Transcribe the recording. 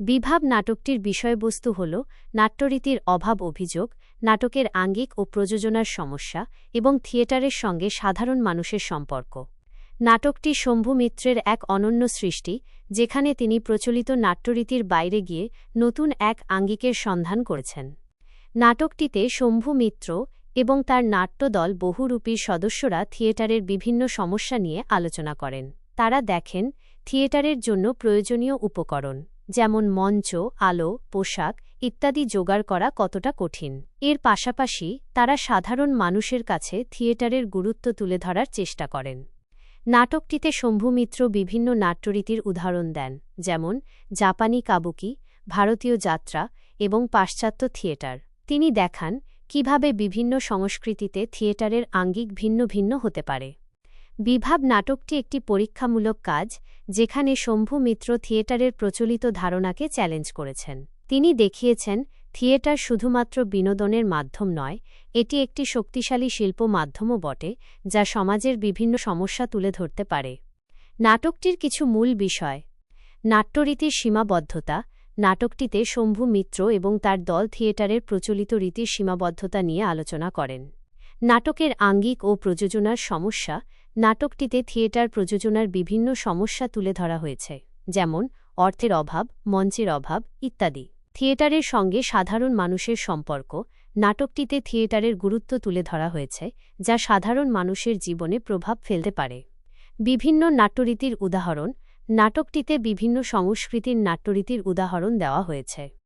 বিভাব নাটকটির বিষয়বস্তু হল নাট্যরীতির অভাব অভিযোগ, নাটকের আঙ্গিক ও প্রযোজনার সমস্যা এবং থিয়েটারের সঙ্গে সাধারণ মানুষের সম্পর্ক। নাটকটি শম্ভু মিত্রের এক অনন্য সৃষ্টি, যেখানে তিনি প্রচলিত নাট্যরীতির বাইরে গিয়ে নতুন এক আঙ্গিকের সন্ধান করেছেন। নাটকটিতে শম্ভু মিত্র এবং তার নাট্যদল বহুরূপীর সদস্যরা থিয়েটারের বিভিন্ন সমস্যা নিয়ে আলোচনা করেন। তারা দেখেন, থিয়েটারের জন্য প্রয়োজনীয় উপকরণ। যেমন মঞ্চ, আলো, পোশাক ইত্যাদি জোগাড় করা কতটা কঠিন। এর পাশাপাশি তারা সাধারণ মানুষের কাছে থিয়েটারের গুরুত্ব তুলে ধরার চেষ্টা করেন। নাটকটিতে শম্ভু মিত্র বিভিন্ন নাট্যরীতির উদাহরণ দেন, যেমন জাপানি কাবুকি, ভারতীয় যাত্রা এবং পাশ্চাত্য থিয়েটার। তিনি দেখান কীভাবে বিভিন্ন সংস্কৃতিতে থিয়েটারের আঙ্গিক ভিন্ন ভিন্ন হতে পারে। বিভাব নাটকটি একটি পরীক্ষামূলক কাজ, যেখানে শম্ভু মিত্র থিয়েটারের প্রচলিত ধারণাকে চ্যালেঞ্জ করেছেন। তিনি দেখিয়েছেন, থিয়েটার শুধুমাত্র বিনোদনের মাধ্যম নয়, এটি একটি শক্তিশালী শিল্প মাধ্যমও বটে, যা সমাজের বিভিন্ন সমস্যা তুলে ধরতে পারে। নাটকটির কিছু মূল বিষয়। নাট্যরীতির সীমাবদ্ধতা। নাটকটিতে শম্ভু মিত্র এবং তার দল থিয়েটারের প্রচলিত রীতির সীমাবদ্ধতা নিয়ে আলোচনা করেন। নাটকের আঙ্গিক ও প্রযোজনার সমস্যা, নাটকটিতে থিয়েটার প্রযোজনার বিভিন্ন সমস্যা তুলে ধরা হয়েছে, যেমন অর্থের অভাব, মঞ্চের অভাব ইত্যাদি। থিয়েটারের সঙ্গে সাধারণ মানুষের সম্পর্ক, নাটকটিতে থিয়েটারের গুরুত্ব তুলে ধরা হয়েছে, যা সাধারণ মানুষের জীবনে প্রভাব ফেলতে পারে। বিভিন্ন নাট্যরীতির উদাহরণ, নাটকটিতে বিভিন্ন সংস্কৃতির নাট্যরীতির উদাহরণ দেওয়া হয়েছে।